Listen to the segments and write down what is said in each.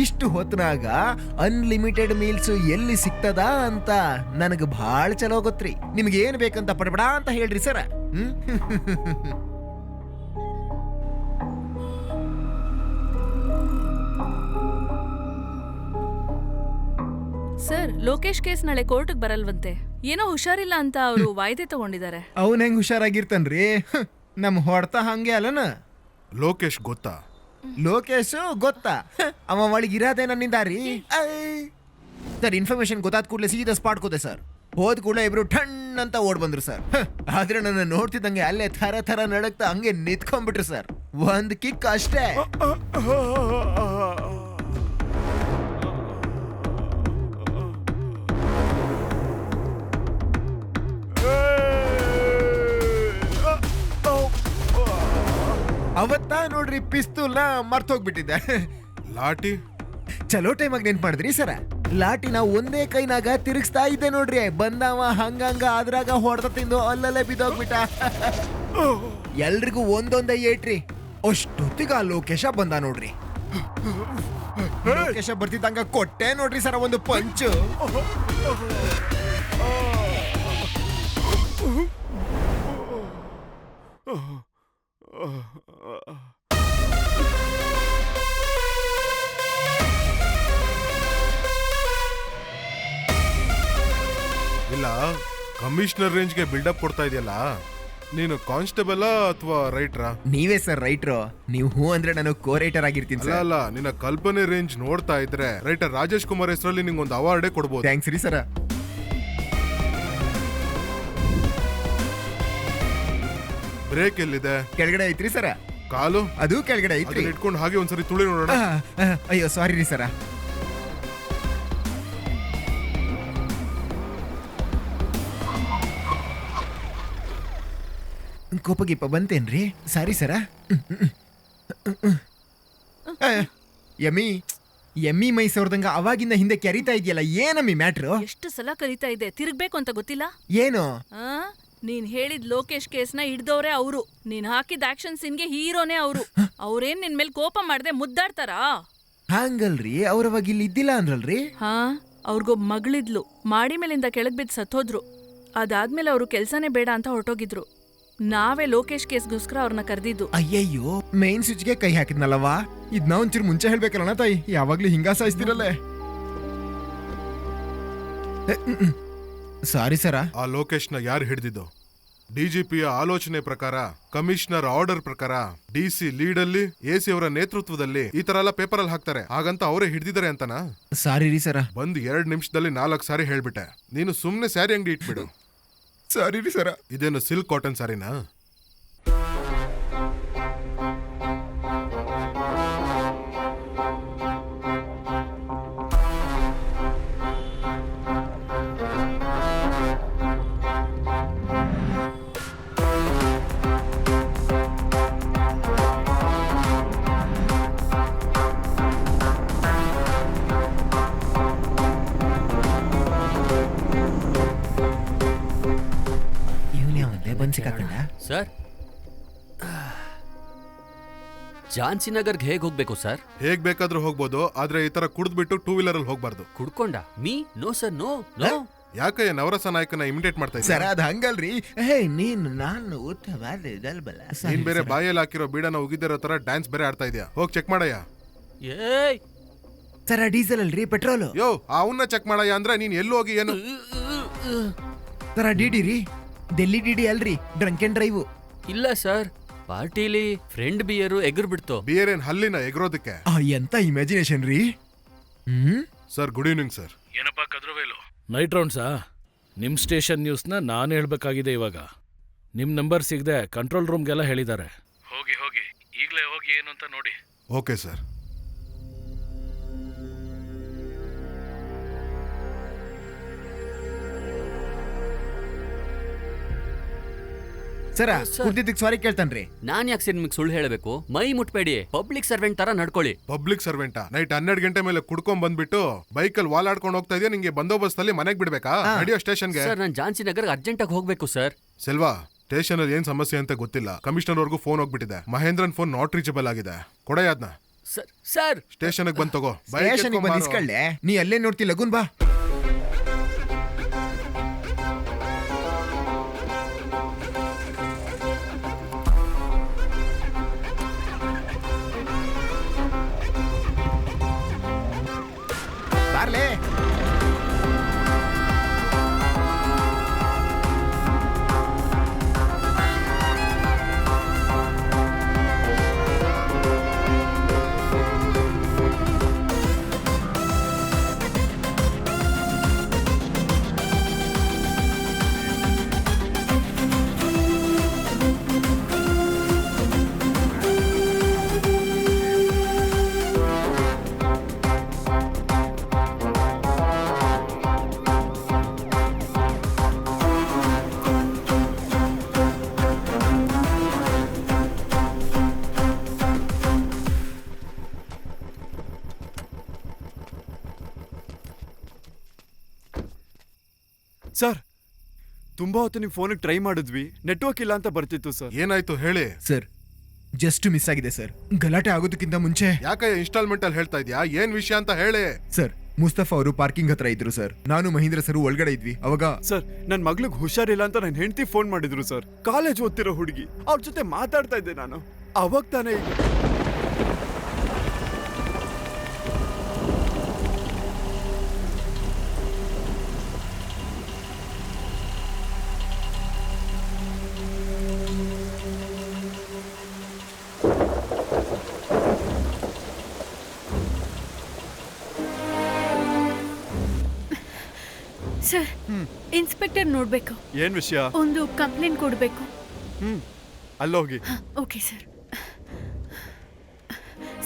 ಇಷ್ಟು ಹೊತ್ನಾಗ unlimited meals ಎಲ್ಲಿ ಸಿಗ್ತದ ಅಂತ ನನಗೆ ಭಾಳ ಚಲೋ ಗೊತ್ತ್ರಿ. ನಿಮ್ಗೆ ಏನ್ ಬೇಕಂತ ಪಡಬಡ ಅಂತ ಹೇಳ್ರಿ sir. Hmm? Sir Lokesh case ನಾಳೆ ಕೋರ್ಟ್ಗೆ ಬರಲ್ವಂತೆ. ಏನೋ ಹುಷಾರಿಲ್ಲ ಅಂತ ಅವರು ವಾಯ್ದೆ ತಗೊಂಡಿದ್ದಾರೆ ಅವನ್ ಹೆಂಗ್ ಹುಷಾರಾಗಿರ್ತಾನ್ರಿ. ನಮ್ ಹೊಡ್ತಾ ಹಂಗೆ ಅಲ್ಲನ? ಲೋಕೇಶ್ ಗೊತ್ತಾ? ಲೋಕೇಶ್ ಗೊತ್ತಾ? ಅಮ್ಮ ಅವ ಅವಳಿಗೆ ಇರೋದೇ ನನ್ನಿಂದ ರೀ. ಸರ್ ಇನ್ಫಾರ್ಮೇಶನ್ ಗೊತ್ತಾದ ಕೂಡಲೇ ಸೀದಾ ಸ್ಪಾಟ್ ಕೂತೆ ಸರ್. ಹೋದ ಕೂಡಲೇ ಇಬ್ರು ಠಣ್ ಅಂತ ಓಡ್ ಬಂದ್ರು ಸರ್. ಆದ್ರೆ ನನ್ನ ನೋಡ್ತಿದ್ದಂಗೆ ಅಲ್ಲೇ ಥರ ಥರ ನಡಕ್ತಾ ಹಂಗೆ ನಿಂತ್ಕೊಂಡ್ಬಿಟ್ರು ಸರ್. ಒಂದ್ ಕಿಕ್ ಅಷ್ಟೇ. ಅವತ್ತ ನೋಡ್ರಿ ಪಿಸ್ತೂಲ್ನ ಮರ್ತೋಗ್ಬಿಟ್ಟಿದ್ದೆ. ಲಾಟಿ? ಚಲೋ ಟೈಮಾಗಿ ನೆನ್ಪು ಮಾಡಿದ್ರಿ ಸರ. ಲಾಟಿನ ಒಂದೇ ಕೈನಾಗ ತಿರುಗಿಸ್ತಾ ಇದ್ದೆ ನೋಡ್ರಿ. ಬಂದವ ಹಂಗಂಗ ಅದ್ರಾಗ ಹೊಡೆದ ತಿಂದು ಅಲ್ಲಲ್ಲೇ ಬಿದ್ದೋಗ್ಬಿಟ್ಟ. ಎಲ್ರಿಗೂ ಒಂದೊಂದೇ ಏಟ್ರಿ. ಅಷ್ಟೊತ್ತಿಗ ಆ ಲೋಕೇಶ ಬಂದ ನೋಡ್ರಿ. ಲೋಕೇಶ ಬರ್ತಿದ್ದಂಗ ಕೊಟ್ಟೆ ನೋಡ್ರಿ ಸರ ಒಂದು ಪಂಚು. ಕಮಿಷನರ್ ರೇಂಜ್ಗೆ ಬಿಲ್ಡಪ್ ಕೊಡ್ತಾ ಇದೆಯಲ್ಲ? ನೀನು ಕಾನ್ಸ್ಟೇಬಲ್ ಅಥವಾ ರೈಟ್ರಾ? ನೀವೇ ಸರ್ ರೈಟ್ರು. ನೀವು ಹೂ ಅಂದ್ರೆ ನಾನು ಕೋರೇಟರ್ ಆಗಿರ್ತೀನಿ ಅಲ್ಲ ಸರ್. ಅಲ್ಲ ನಿನ್ನ ಕಲ್ಪನೆ ರೇಂಜ್ ನೋಡ್ತಾ ಇದ್ರೆ ರೈಟರ್ ರಾಜೇಶ್ ಕುಮಾರ್ ಹೆಸರಲ್ಲಿ ನಿಂಗೆ ಒಂದು ಅವಾರ್ಡೇ ಕೊಡ್ಬೋದು. ಥ್ಯಾಂಕ್ಸ್ ರೀ ಸರ. ಬ್ರೇಕ್ ಎಲ್ಲಿದೆ? ಕೆಳಗಡೆ ಐತ್ರಿ ಸರ. ಕಾಲು? ಅದು ಕೆಳಗಡೆ ಐತ್ರಿ. ಅದನ್ನ ಇಟ್ಕೊಂಡು ಹಾಗೆ ಒಂದ್ಸರಿ ತುಳಿ ನೋಡೋಣ. ಆ, ಆ, ಅಯ್ಯೋ ಸಾರಿ ರೀ ಸರ. ಕೋಪ ಗೀಪ ಬಂತೇನ್ರಿ? ಸಾರಿ ಸರ. ಯಮಿ ಎಮ್ಮಿ ಮೈ ಸೌರ್ದಂಗ ಅವಾಗಿಂದ ಹಿಂದೆ ಕರಿತಾ ಇದೆಯಲ್ಲ ಏನಮ್ಮಿ ಮ್ಯಾಟ್ರು? ಎಷ್ಟು ಸಲ ಕರೀತಾ ಇದೆ ತಿರುಗ್ಬೇಕು ಅಂತ ಗೊತ್ತಿಲ್ಲ? ಏನು? ಆ ನೀನ್ ಹೇಳಿದ್ ಲೋಕೇಶ್ ಕೇಸ್ನ ಹಿಡ್ದವ್ರೆ ಅವರು. ನೀನ್ ಹಾಕಿದ ಆಕ್ಷನ್ ಸೀನ್ಗೆ ಹೀರೋನೇ ಅವರು. ಅವ್ರೇನ್ ನಿನ್ ಮೇಲೆ ಕೋಪ ಮಾಡದೆ ಮುದ್ದಾಡ್ತಾರಾ? ಹಂಗಲ್ರಿ ಅವ್ರ ಅವಾಗ ಇಲ್ಲಿ ಇದ್ದಿಲ್ಲ ಅಂದ್ರಲ್ರಿ? ಹಾ ಅವ್ರಿಗೊಬ್ ಮಗಳಿದ್ಲು. ಮಾಡಿ ಮೇಲಿಂದ ಕೆಳಗ್ ಬಿದ್ದು ಸತ್ತೋದ್ರು. ಅದಾದ್ಮೇಲೆ ಅವರು ಕೆಲ್ಸನೇ ಬೇಡ ಅಂತ ಹೊರಟೋಗಿದ್ರು. ನಾವೇ ಲೋಕೇಶ್ ಕೇಸ್ಗೋಸ್ಕರ ಅವ್ರನ್ನ ಕರೆದಿದ್ದು. ಅಯ್ಯಯ್ಯೋ ಮೇನ್ ಸ್ವಿಚ್ಗೆ ಕೈ ಹಾಕಿದ್ನಲ್ಲವಾ? ಇದ್ ನಾವು ಒಂಚೂರು ಮುಂಚೆ ಹೇಳ್ಬೇಕಲ್ಲ ತಾಯಿ ಯಾವಾಗ್ಲೂ ಹಿಂಗ ಸಾಯಿಸ್ತಿರಲ್ಲೇ. ಸಾರಿ ಸರ ಆ ಲೋಕೇಶ್ನ ಯಾರು ಹಿಡಿದಿದ್ದು? ಡಿಜಿಪಿಯ ಆಲೋಚನೆ ಪ್ರಕಾರ ಕಮಿಷನರ್ ಆರ್ಡರ್ ಪ್ರಕಾರ ಡಿಸಿ ಲೀಡ್ ಅಲ್ಲಿ ಎಸಿ ಅವರ ನೇತೃತ್ವದಲ್ಲಿ ಈ ತರ ಎಲ್ಲ ಪೇಪರ್ ಅಲ್ಲಿ ಹಾಕ್ತಾರೆ. ಹಾಗಂತ ಅವರೇ ಹಿಡಿದಿದ್ದಾರೆ ಅಂತನಾ? ಸಾರಿ ರೀ ಸರ ಬಂದ್ ಎರಡ್ ನಿಮಿಷದಲ್ಲಿ ನಾಲ್ಕು ಸಾರಿ ಹೇಳ್ಬಿಟ್ಟೆ. ನೀನು ಸುಮ್ನೆ ಸ್ಯಾರಿ ಅಂಗಡಿ ಇಟ್ಬಿಡು. ಸಾರಿ ರೀ ಸರ. ಇದೇನು ಸಿಲ್ಕ್ ಕಾಟನ್ ಸಾರಿನಾ? ಝಾನ್ಸಿನಗರ್ಗೆ ಹೇಗೆ ಹೋಗ್ಬೇಕು ಸರ್? ಹೇಗ್ ಬೇಕಾದ್ರೂ ಹೋಗ್ಬೋದು ಆದ್ರೆ ಈ ತರ ಕುಡಿದ್ಬಿಟ್ಟು ಟೂ ವೀಲರ್ ಅಲ್ಲಿ ಹೋಗ್ಬಾರ್ದು. ಕುಡ್ಕೊಂಡ? Me? No sir no no. ಯಾಕೆ ನವರಸ ನಾಯಕನ ಇಮಿಟೇಟ್ ಮಾಡ್ತಾ ಇದ್ದೀಯ ಸರ್ ಅದ್ ಹಂಗಲ್ರಿ. ಹೇ ನೀನು ನಾನು ಉತ್ತಮ ಇದಲ್ಬಲ್ಲ ನೀನ್ ಬೇರೆ ಬಾಯಲ್ಲಿ ಹಾಕಿರೋ ಬೀಡನ ಉಗಿದಿರೋ ತರ ಡ್ಯಾನ್ಸ್ ಬೇರೆ ಆಡ್ತಾ ಇದೆಯಾ? ಹೋಗ್ ಚೆಕ್ ಮಾಡಯ್ಯ. ಏಯ್! ಸರ ಡೀಸೆಲ್ ಅಲ್ರಿ ಪೆಟ್ರೋಲ್. ಯೋ ಅವನ್ನ ಚೆಕ್ ಮಾಡಯ್ಯ ಅಂದ್ರೆ ನೀನ್ ಎಲ್ಲಿ ಹೋಗಿ ಏನು? ಸರ ಡಿಡಿ ರೀ. ಡೆಲ್ಲಿ ಡಿಡಿ ಅಲ್ರಿ ಡ್ರಂಕ್ ಅಂಡ್ ಡ್ರೈವ್ ಇಲ್ಲ ಸರ್. ಪಾರ್ಟಿಲಿ ಫ್ರೆಂಡ್ ಬಿಯರು ಎಗರ್ ಬಿಡ್ತು. ಬಿಯರ್ ಏನ್ ಹಲ್ಲಿನ ಎಗರೋದಕ್ಕೆ? ಆ ಎಂತ ಇಮ್ಯಾಜಿನೇಷನ್ ರೀ? Hmm? Sir good evening sir ಏನಪ್ಪ ಕದ್ರವೇಲು ನೈಟ್ ರೌಂಡ್ಸಾ ನಿಮ್ಮ ಸ್ಟೇಷನ್ ನ್ಯೂಸ್ನ ನಾನು ಹೇಳಬೇಕಾಗಿದೆ ಇವಾಗ. ನಿಮ್ಮ ನಂಬರ್ ಸಿಗದೆ ಕಂಟ್ರೋಲ್ ರೂಮ್ಗೆಲ್ಲ ಹೇಳಿದ್ದಾರೆ. ಹೋಗಿ ಹೋಗಿ. ಈಗಲೇ ಹೋಗಿ ಏನು ಅಂತ ನೋಡಿ. Okay sir sir sir. ಕುಡ್ದಿದ್ದಕ್ಕೆ sorry ಕೇಳ್ತಾನ್ರಿ. ನಾನ್ ಯಾಕೆ ಸರ್ ನಿಮ್ಗೆ ಸುಳ್ಳು ಹೇಳಬೇಕು? ಮೈ ಮುಟ್ಬೇಡಿ. ಪಬ್ಲಿಕ್ ಸರ್ವೆಂಟ್ ತರ ನಡ್ಕೊಳ್ಳಿ. ಪಬ್ಲಿಕ್ ಸರ್ವೆಂಟ ನೈಟ್ ಹನ್ನೆರಡು ಗಂಟೆ ಮೇಲೆ ಕುಡ್ಕೊಂಡ್ ಬಂದ್ಬಿಟ್ಟು ಬೈಕಲ್ಲಿ ವಾಲಾಡ್ಕೊಂಡು ಹೋಗ್ತಾ ಇದೆಯಾ ನಿಂಗೆ ಬಂದೋಬಸ್ತ್ ಅಲ್ಲಿ ಮನೆಗೆ ಬಿಡ್ಬೇಕಾ? ರೇಡಿಯೋ ಸ್ಟೇಷನ್ಗೆ ಸರ್ ನಾನು ಝಾನ್ಸಿನಗರ್ ಅರ್ಜೆಂಟಾಗಿ ಹೋಗ್ಬೇಕು ಸರ್ ಸೆಲ್ವಾ ಸ್ಟೇಷನ್ ಅಲ್ಲಿ ಏನ್ ಸಮಸ್ಯೆ ಅಂತ ಗೊತ್ತಿಲ್ಲ. ಕಮಿಷನರ್ ವರ್ಗೂ ಫೋನ್ ಹೋಗ್ಬಿಟ್ಟಿದೆ. ಮಹೇಂದ್ರನ್ ಫೋನ್ ನಾಟ್ ರೀಚಬಲ್ ಆಗಿದೆ. ಕೊಡಯ್ಯ ಅದ್ನ. ಸರ್ ಸರ್ ಸ್ಟೇಷನ್ಗೆ ಬಂದ್ ತಗೋ. ಬೈಕ್ ಸ್ಟೇಷನ್ಗೆ ಎತ್ಕೊಂಡ್ ಬಂದು ಬಾರೋ. ಇಸ್ಕೊಳ್ಳೆ. ನೀ ಅಲ್ಲೇ ನೋಡ್ತಿ ಲಗುನ್ ಬಾ. ಸರ್ ತುಂಬಾ ಹೊತ್ತು ನಿಮ್ಮ ಫೋನಿಗೆ ಟ್ರೈ ಮಾಡಿದ್ವಿ ನೆಟ್ವರ್ಕ್ ಇಲ್ಲ ಅಂತ ಬರ್ತಿತ್ತು ಸರ್. ಏನಾಯ್ತು ಹೇಳಿ? ಸರ್ ಜಸ್ಟ್ ಮಿಸ್ ಆಗಿದೆ ಸರ್. ಗಲಾಟೆ ಆಗೋದಕ್ಕಿಂತ ಮುಂಚೆ ಯಾಕೆ ಇನ್ಸ್ಟಾಲ್ಮೆಂಟ್ ಅಲ್ಲಿ ಹೇಳ್ತಾ ಇದ್ಯಾ? ಏನ್ ವಿಷಯ ಅಂತ ಹೇಳಿ. ಸರ್ ಮುಸ್ತಫಾ ಅವರು ಪಾರ್ಕಿಂಗ್ ಹತ್ರ ಇದ್ರು ಸರ್. ನಾನು ಮಹೇಂದ್ರ ಸರ್ ಒಳಗಡೆ ಇದ್ವಿ. ಅವಾಗ ಸರ್ ನನ್ನ ಮಗ್ಳಿಗೆ ಹುಷಾರಿಲ್ಲ ಅಂತ ನನ್ನ ಹೆಂಡತಿ ಫೋನ್ ಮಾಡಿದ್ರು ಸರ್. ಕಾಲೇಜ್ ಓದ್ತಿರೋ ಹುಡುಗಿ. ಅವ್ರ ಜೊತೆ ಮಾತಾಡ್ತಾ ಇದ್ದೆ ನಾನು. ಅವಾಗ ತಾನೇ ಇದು ಇನ್ಸ್ಪೆಕ್ಟರ್ ನೋಡ್ಬೇಕು. ಏನ್ ವಿಷಯ? ಒಂದು ಕಂಪ್ಲೇಂಟ್ ಕೊಡ್ಬೇಕು. ಹ್ಮ್ ಅಲ್ಲೋಗಿ. Okay sir.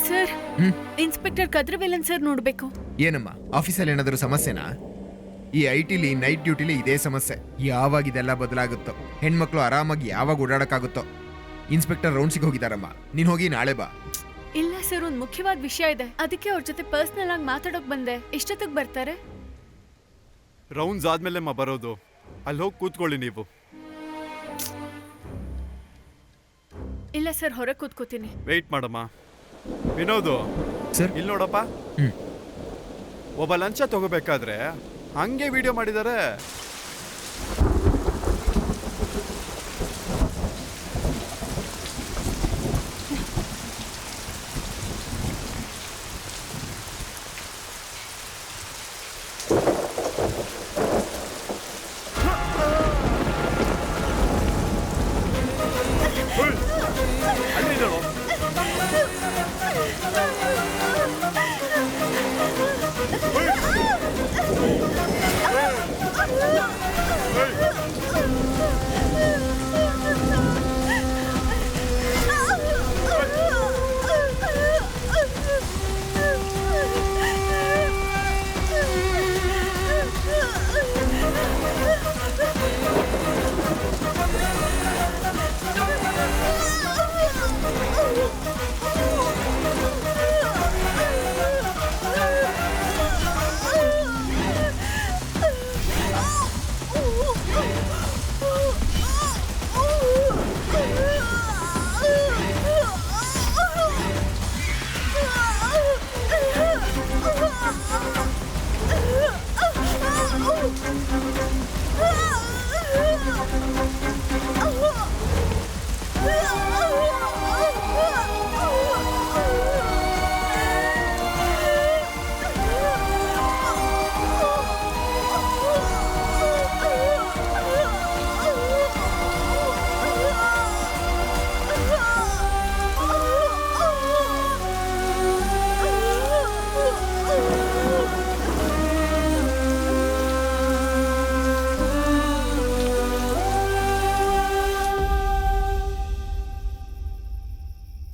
Sir inspector Kadravelan sir ನೋಡ್ಬೇಕು. ಏನಮ್ಮ ಆಫೀಸಲ್ಲಿ ಏನಾದರೂ ಸಮಸ್ಯೆನಾ? ಈ ಐ ಟಿಲಿ ನೈಟ್ ಡ್ಯೂಟಿಲಿ ಇದೇ ಸಮಸ್ಯೆ. ಯಾವಾಗ ಇದೆಲ್ಲ ಬದಲಾಗುತ್ತೋ? ಹೆಣ್ಮಕ್ಳು ಆರಾಮಾಗಿ ಯಾವಾಗ ಓಡಾಡಕ್ಕಾಗುತ್ತೋ? ಇನ್ಸ್ಪೆಕ್ಟರ್ ರೌಂಡ್ಸಿಗೆ ಹೋಗಿದಾರಮ್ಮ. ನೀನ್ ಹೋಗಿ ನಾಳೆ ಬಾ. ಇಲ್ಲ ಸರ್ ಒಂದು ಮುಖ್ಯವಾದ ವಿಷಯ ಇದೆ. ಅದಕ್ಕೆ ಅವ್ರ ಜೊತೆ ಪರ್ಸನಲ್ ಆಗಿ ಮಾತಾಡೋಕ್ ಬಂದೆ. ಇಷ್ಟೊತ್ತಿಗೆ ಬರ್ತಾರೆ? ರೌಂಡ್ಸ್ ಆದ್ಮೇಲೆ ಬರೋದು. ಅಲ್ಲಿ ಹೋಗಿ ಕೂತ್ಕೊಳ್ಳಿ ನೀವು. ಇಲ್ಲ ಸರ್ ಹೊರಗೆ ಕೂತ್ಕೋತೀನಿ. ವೆಯ್ಟ್ ಮಾಡಮ್ಮ. ವಿನೋದು ಸರ್? ಇಲ್ಲಿ ನೋಡಪ್ಪ. ಒಬ್ಬ ಲಂಚ ತಗೋಬೇಕಾದ್ರೆ ಹಂಗೆ ವಿಡಿಯೋ ಮಾಡಿದ್ದಾರೆ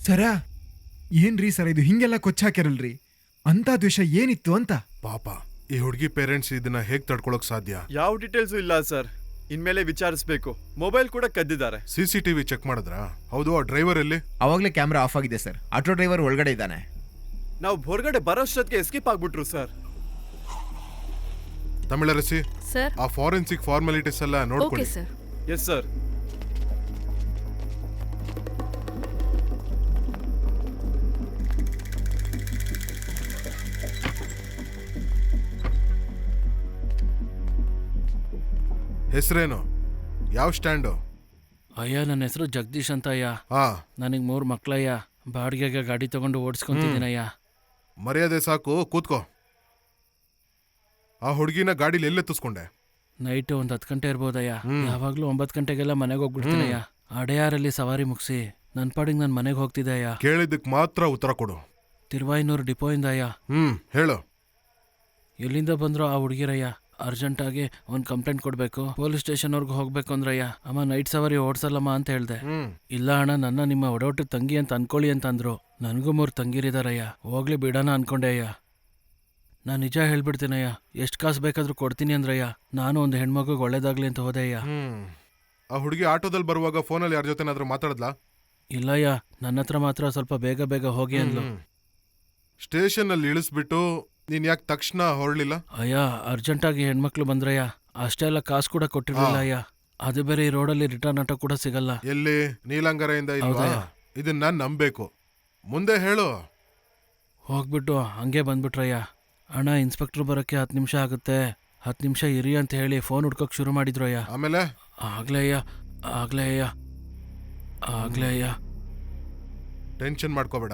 ಸರ ಏನ್ರಿ ಸರ್ ಇದು ಹಿಂಗೆಲ್ಲ ಕೊಚ್ಚಾಕಿರಲ್ರಿ ಅಂತ ದ್ವೇಷ ಏನಿತ್ತು ಅಂತ? ಪಾಪ ಈ ಹುಡುಗಿ ಪೇರೆಂಟ್ಸ್ ಇದನ್ನ ಹೇಗ್ ತಡ್ಕೊಳಕ್ ಸಾಧ್ಯ? ಯಾವ ಡೀಟೇಲ್ಸು ಇಲ್ಲ ಸರ್. ಇನ್ಮೇಲೆ ವಿಚಾರಿಸ್ಬೇಕು. ಮೊಬೈಲ್ ಕೂಡ ಕದ್ದಿದ್ದಾರೆ. ಸಿ ಸಿ ಟಿವಿ ಚೆಕ್ ಮಾಡಿದ್ರಾ? ಹೌದು ಆ ಡ್ರೈವರ್ ಎಲ್ಲಿ? ಅವಾಗಲೇ ಕ್ಯಾಮ್ರಾ ಆಫ್ ಆಗಿದೆ ಸರ್. ಆಟೋ ಡ್ರೈವರ್ ಒಳಗಡೆ ಇದ್ದಾನೆ. ನಾವು ಹೊರಗಡೆ ಬರೋಷ್ಟೊತ್ತಿಗೆ ಎಸ್ಕೇಪ್ ಆಗ್ಬಿಟ್ರು ಸರ್. ತಮಿಳರಸಿ ಸರ್. ಆ ಫಾರೆನ್ಸಿಕ್ ಫಾರ್ಮಾಲಿಟೀಸ್ ಎಲ್ಲ ಓಕೆ ನೋಡ್ಕೊಳ್ಳಿ ಸರ್ ಎಸ್ ಸರ್ ಹೆಸರೇನು? ಯಾವ ಸ್ಟ್ಯಾಂಡು? ಅಯ್ಯ ನನ್ನ ಹೆಸರು ಜಗದೀಶ್ ಅಂತ ಅಯ್ಯ ಹಾ. ನನಗೆ ಮೂರು ಮಕ್ಳಯ್ಯ. ಬಾಡಿಗೆಗೆ ಗಾಡಿ ತಗೊಂಡು ಓಡಿಸ್ಕೊಂತಿದ್ದೀನಯ್ಯ. ಮರ್ಯಾದೆ ಸಾಕು ಕೂತ್ಕೋ. ಆ ಹುಡುಗಿನ ಗಾಡಿಲಿ ಎಲ್ಲೆತ್ತಿಸ್ಕೊಂಡೆ? ನೈಟ್ ಒಂದು ಹತ್ತು ಗಂಟೆ ಇರ್ಬೋದಯ್ಯ. ಯಾವಾಗಲೂ ಒಂಬತ್ತು ಗಂಟೆಗೆಲ್ಲ ಮನೆಗೆ ಹೋಗ್ಬಿಡ್ತೀನಯ್ಯ. ಅಡೆಯಾರಲ್ಲಿ ಸವಾರಿ ಮುಗಿಸಿ ನನ್ನ ಪಾಡಿಗೆ ನಾನು ಮನೆಗೆ ಹೋಗ್ತಿದ್ದಯ್ಯ ಕೇಳಿದ್ದಕ್ಕೆ ಮಾತ್ರ ಉತ್ತರ ಕೊಡು. ತಿರುವಾಯಿನೂರು ಡಿಪೋಯಿಂದ ಅಯ್ಯ ಹ್ಮ್ ಹೇಳು. ಎಲ್ಲಿಂದ ಬಂದ್ರೋ ಆ ಹುಡುಗಿರಯ್ಯ. ಅರ್ಜೆಂಟಾಗಿ ಒಂದು ಕಂಪ್ಲೇಂಟ್ ಕೊಡಬೇಕು. ಪೊಲೀಸ್ ಸ್ಟೇಷನ್ವರೆಗೂ ಹೋಗ್ಬೇಕು ಅಂದ್ರಯ್ಯ ಅಮ್ಮ ನೈಟ್ ಸವಾರಿ ಓಡಿಸಲ್ಲಮ್ಮ ಅಂತ ಹೇಳ್ದೆ. ಇಲ್ಲ ಅಣ್ಣ ನನ್ನ ನಿಮ್ಮ ಒಡೊಟ್ಟು ತಂಗಿ ಅಂತ ಅನ್ಕೊಳ್ಳಿ ಅಂತ ಅಂದ್ರು ನನಗೂ ಮೂರು ತಂಗಿರಿದಾರಯ್ಯ. ಹೋಗ್ಲಿ ಬಿಡೋಣ ಅನ್ಕೊಂಡೆ ಅಯ್ಯ ನಾನು ನಿಜ ಹೇಳ್ಬಿಡ್ತೀನಯ್ಯ. ಎಷ್ಟು ಕಾಸು ಬೇಕಾದ್ರೂ ಕೊಡ್ತೀನಿ ಅಂದ್ರಯ್ಯ. ನಾನು ಒಂದು ಹೆಣ್ಮಗುಗೆ ಒಳ್ಳೇದಾಗ್ಲಿ ಅಂತ ಹೋದೆ ಅಯ್ಯ ಆ ಹುಡುಗಿ ಆಟೋದಲ್ಲಿ ಬರುವಾಗ ಫೋನಲ್ಲಿ ಯಾರ ಜೊತೆನಾದ್ರೂ ಮಾತಾಡದ್ಲಾ? ಇಲ್ಲಯ್ಯ. ನನ್ನ ಹತ್ರ ಮಾತ್ರ ಸ್ವಲ್ಪ ಬೇಗ ಬೇಗ ಹೋಗಿ ಅಂದ್ಲು. ಸ್ಟೇಷನ್ ಅಲ್ಲಿ ಇಳಿಸ್ಬಿಟ್ಟು ನೀನ್ ಯಾಕೆ ತಕ್ಷಣ ಹೊರಳಿಲ್ಲ? ಅಯ್ಯ ಅರ್ಜೆಂಟಾಗಿ ಹೆಣ್ಮಕ್ಳು ಬಂದ್ರಯ್ಯ. ಅಷ್ಟೆಲ್ಲ ಕಾಸು ಕೂಡ ಕೊಟ್ಟಿರಲಿಲ್ಲ ಅಯ್ಯ. ಅದು ಬೇರೆ ಈ ರೋಡಲ್ಲಿ ರಿಟರ್ನ್ ಆಟೋ ಕೂಡ ಸಿಗಲ್ಲ. ಎಲ್ಲಿ? ನೀಲಂಗರೆಯಿಂದ ಇಲ್ವಾ. ಇದನ್ನ ನಾನ್ ನಂಬೇಕು ಮುಂದೆ ಹೇಳು. ಹೋಗ್ಬಿಟ್ಟು ಹಂಗೆ ಬಂದ್ಬಿಟ್ರಯ್ಯ. ಅಣ್ಣ ಇನ್ಸ್ಪೆಕ್ಟ್ರ್ ಬರೋಕ್ಕೆ ಹತ್ತು ನಿಮಿಷ ಆಗುತ್ತೆ. ಹತ್ತು ನಿಮಿಷ ಇರಿ ಅಂತ ಹೇಳಿ ಫೋನ್ ಹುಡ್ಕೋಕ್ ಶುರು ಮಾಡಿದ್ರು ಅಯ್ಯ ಆಮೇಲೆ? ಆಗ್ಲೇ ಅಯ್ಯ ಆಗ್ಲೇ ಅಯ್ಯ ಆಗ್ಲೇ ಅಯ್ಯ. ಟೆನ್ಷನ್ ಮಾಡ್ಕೋಬೇಡ.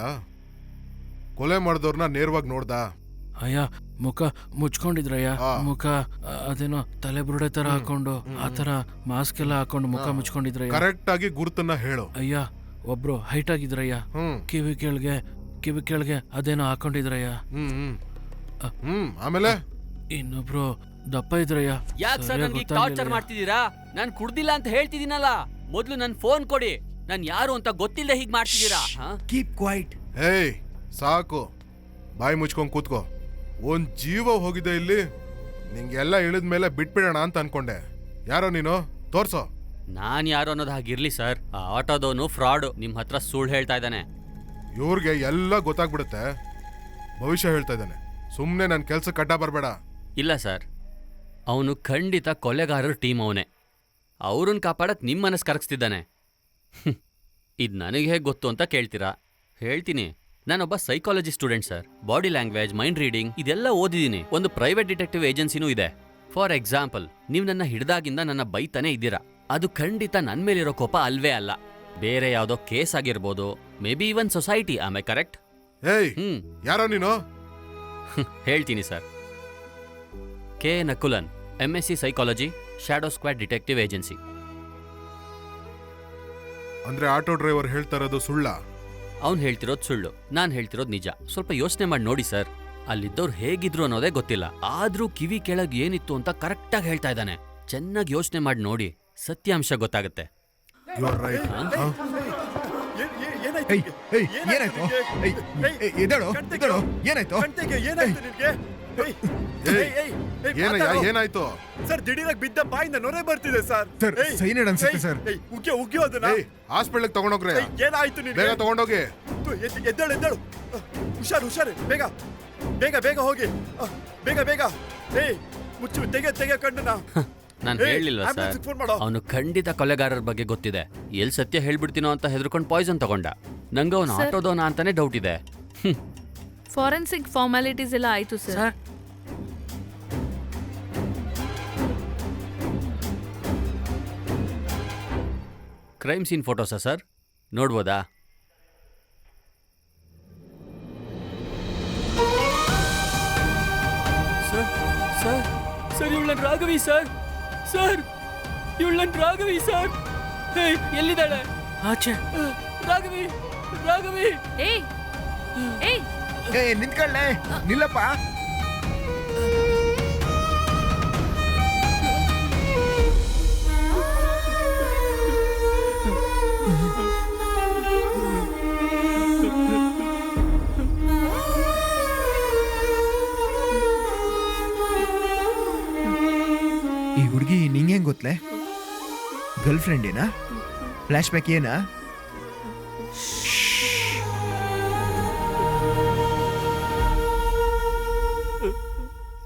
ಕೊಲೆ ಮಾಡಿದವ್ರನ್ನ ನೇರವಾಗಿ ನೋಡ್ದ? ಅಯ್ಯ ಮುಖ ಮುಚ್ಕೊಂಡಿದ್ರಯ್ಯ. ಮುಖ ಅದೇನೋ ತಲೆ ಬುರುಡೆ ತರ ಹಾಕೊಂಡು ಆ ತರ ಮಾಸ್ಕ್ ಎಲ್ಲ ಹಾಕೊಂಡು ಮುಖ ಮುಚ್ಕೊಂಡಿದ್ರಯ್ಯ. ಕರೆಕ್ಟ್ ಆಗಿ ಗುರುತನ್ನ ಹೇಳು. ಅಯ್ಯ ಒಬ್ರು ಹೈಟ್ ಆಗಿದ್ರಯ್ಯ. ಹ್ಮ್. ಕಿವಿ ಕೆಳಗೆ ಕಿವಿ ಕೆಳಗೆ ಅದೇನೋ ಹಾಕೊಂಡಿದ್ರಯ್ಯ. ಹ್ಮ್ ಹ್ಮ್. ಹ್ಮ್ ಆಮೇಲೆ? ಇನ್ನೊಬ್ರು ದಪ್ಪ ಇದ್ರಯ್ಯ. ಯಾಕೆ ಸರ್ ನನ್ಗೆ. ಟಾರ್ಚರ್ ಮಾಡ್ತಿದ್ದೀರಾ? ನಾನು ಕುಡ್ದಿಲ್ಲ ಅಂತ ಹೇಳ್ತಿದ್ದೀನಲ್ಲ. ಮೊದ್ಲು ನನ್ ಫೋನ್ ಕೊಡಿ. ನಾನು ಯಾರು ಅಂತ ಗೊತ್ತಿಲ್ಲ ಹೀಗ್ ಮಾಡ್ತಿದ್ದೀರಾ? ಕೀಪ್ ಕ್ವೈಟ್ ಹೇ ಸಾಕು. ಬಾಯಿ ಮುಚ್ಕೊಂಡ್ ಕೂತ್ಕೋ. ಒಂದ್ ಜೀವ ಹೋಗಿದೆ ಇಲ್ಲಿ. ನಿಂಗೆಲ್ಲ ಇಳಿದ ಮೇಲೆ ಬಿಟ್ಬಿಡೋಣ ಅಂತ ಅನ್ಕೊಂಡೆ. ಯಾರೋ ನೀನು? ತೋರ್ಸೋ. ನಾನ್ ಯಾರು ಅನ್ನೋದು ಹಾಗಿರ್ಲಿ ಸರ್. ಆ ಆಟೋದವನು ಫ್ರಾಡ್. ನಿಮ್ ಹತ್ರ ಸುಳ್ಳು ಹೇಳ್ತಾ ಇದ್ದಾನೆ. ಇವ್ರಿಗೆ ಎಲ್ಲ ಗೊತ್ತಾಗ್ಬಿಡುತ್ತೆ. ಭವಿಷ್ಯ ಹೇಳ್ತಾ ಇದ್ದಾನೆ. ಸುಮ್ಮನೆ ನನ್ನ ಕೆಲಸ ಕಡ್ಡ ಬರಬೇಡ. ಇಲ್ಲ ಸರ್. ಅವನು ಖಂಡಿತ ಕೊಲೆಗಾರರ ಟೀಮ್ ಅವನೇ. ಅವ್ರನ್ನ ಕಾಪಾಡಕ್ ನಿಮ್ಮ ಮನಸ್ಸು ಕರಗಿಸ್ತಿದ್ದಾನೆ. ಇದು ನನಗೆ ಹೇಗೆ ಗೊತ್ತು ಅಂತ ಕೇಳ್ತೀರಾ? ಹೇಳ್ತೀನಿ. ನಾನೊಬ್ಬ psychology student sir body language mind reading ಇದೆಲ್ಲ ಓದಿದ್ದೀನಿ. ಒಂದು ಪ್ರೈವೇಟ್ ಡಿಟೆಕ್ಟಿವ್ ಏಜೆನ್ಸಿನೂ ಇದೆ. ಫಾರ್ ಎಕ್ಸಾಂಪಲ್ ನೀವು ನನ್ನ ಹಿಡ್ದಾಗಿಂದ ನನ್ನ ಬೈತಾನೆ ಇದ್ದೀರಾ? ಅದು ಖಂಡಿತ ನನ್ನ ಮೇಲಿರೋ ಕೋಪ ಅಲ್ವೇ ಅಲ್ಲ. ಬೇರೆ ಯಾವುದೋ ಕೇಸ್ ಆಗಿರ್ಬೋದು ಮೇ ಬಿ ಇವನ್ ಸೊಸೈಟಿ ಆಮೆ ಕರೆಕ್ಟ್ ಏಯ್ ಹ್ಮ್. ಯಾರೋ ನೀನು? ಹೇಳ್ತೀನಿ sir K Nakulan M S C psychology shadow squad detective agency ಅಂದ್ರೆ ಆಟೋ ಡ್ರೈವರ್ ಹೇಳ್ತಾ ಇರೋದು ಸುಳ್ಳ? ಅವ್ನು ಹೇಳ್ತಿರೋದು ಸುಳ್ಳು ನಾನು ಹೇಳ್ತಿರೋದು ನಿಜ. ಸ್ವಲ್ಪ ಯೋಚನೆ ಮಾಡಿ ನೋಡಿ ಸರ್. ಅಲ್ಲಿದ್ದವ್ರು ಹೇಗಿದ್ರು ಅನ್ನೋದೇ ಗೊತ್ತಿಲ್ಲ. ಆದ್ರೂ ಕಿವಿ ಕೆಳಗೆ ಏನಿತ್ತು ಅಂತ ಕರೆಕ್ಟಾಗಿ ಹೇಳ್ತಾ ಇದ್ದಾನೆ. ಚೆನ್ನಾಗಿ ಯೋಚನೆ ಮಾಡಿ ನೋಡಿ ಸತ್ಯಾಂಶ ಗೊತ್ತಾಗುತ್ತೆ. ಏನಾಯ್ತು? ಏನಯ್ಯ ಏನಾಯ್ತು? ಸರ್ ದಿಢೀರಾಗಿ ಬಿದ್ದ ಬಾಯಿಂದ ನೊರೆ ಬರ್ತಿದೆ ಸರ್. ಸರ್, ಸೈನೈಡ್ ಅನ್ಸುತ್ತೆ ಸರ್. ಉಗ್ಗಿ ಉಗ್ಗಿ ಅದನ್ನ. ಹಾಸ್ಪಿಟಲ್ ತಗೊಂಡೋಗ್ರೆ. ಏನಾಯ್ತು ನೀನ್ ಬೇಗ ತಗೊಂಡೋಗಿ. ಎದ್ದೇಳು ಎದ್ದೇಳು. ಹುಷಾರು ಹುಷಾರು ಬೇಗ. ಬೇಗ ಬೇಗ ಹೋಗಿ. ಬೇಗ ಬೇಗ. ಏಯ್ ಮುಚ್ಚು ತೆಗೆ ತೆಗೆ ಕಣ್ಣನ ನಾನು ಹೇಳಲಿಲ್ಲ ಸರ್. ಅವನು ಖಂಡಿತ ಕೊಲೆಗಾರರ ಬಗ್ಗೆ ಗೊತ್ತಿದೆ. ಎಲ್ಲಿ ಸತ್ಯ ಹೇಳ್ಬಿಡ್ತೀನೋ ಅಂತ ಹೆದರ್ಕೊಂಡು ಪಾಯ್ಸನ್ ತಗೊಂಡ. ನಂಗೆ ಅವನು. ಆಟೋದವನ ಅಂತಾನೆ ಡೌಟ್ ಇದೆ. ಫಾರೆನ್ಸಿಕ್ ಫಾರ್ಮಾಲಿಟೀಸ್ ಎಲ್ಲ ಆಯ್ತು ಸರ್ ಕ್ರೈಮ್ ಸೀನ್ ಫೋಟೋಸಾ ಸರ್ ನೋಡ್ಬೋದಾ ಸರ್ ಸರ್ ಸರ್ ಇವಳನ್ ರಾಘವಿ ಸರ್ ಸರ್ ಇವಳನ್ ರಾಘವಿ ಸರ್ ಏಯ್, ಎಲ್ಲಿದ್ದಾಳೆ ಆಚೆ ರಾಘವಿ ರಾಘವಿ ಏಯ್ ಏಯ್ ಏ ನಿಂತ್ಕೊಳ್ಳೆ ನಿಲ್ಲಪ್ಪ ಗರ್ಲ್ ಫ್ರೆಂಡ್ ಏನಾ ಫ್ಲಾಶ್ ಬ್ಯಾಕ್ ಏನಾ?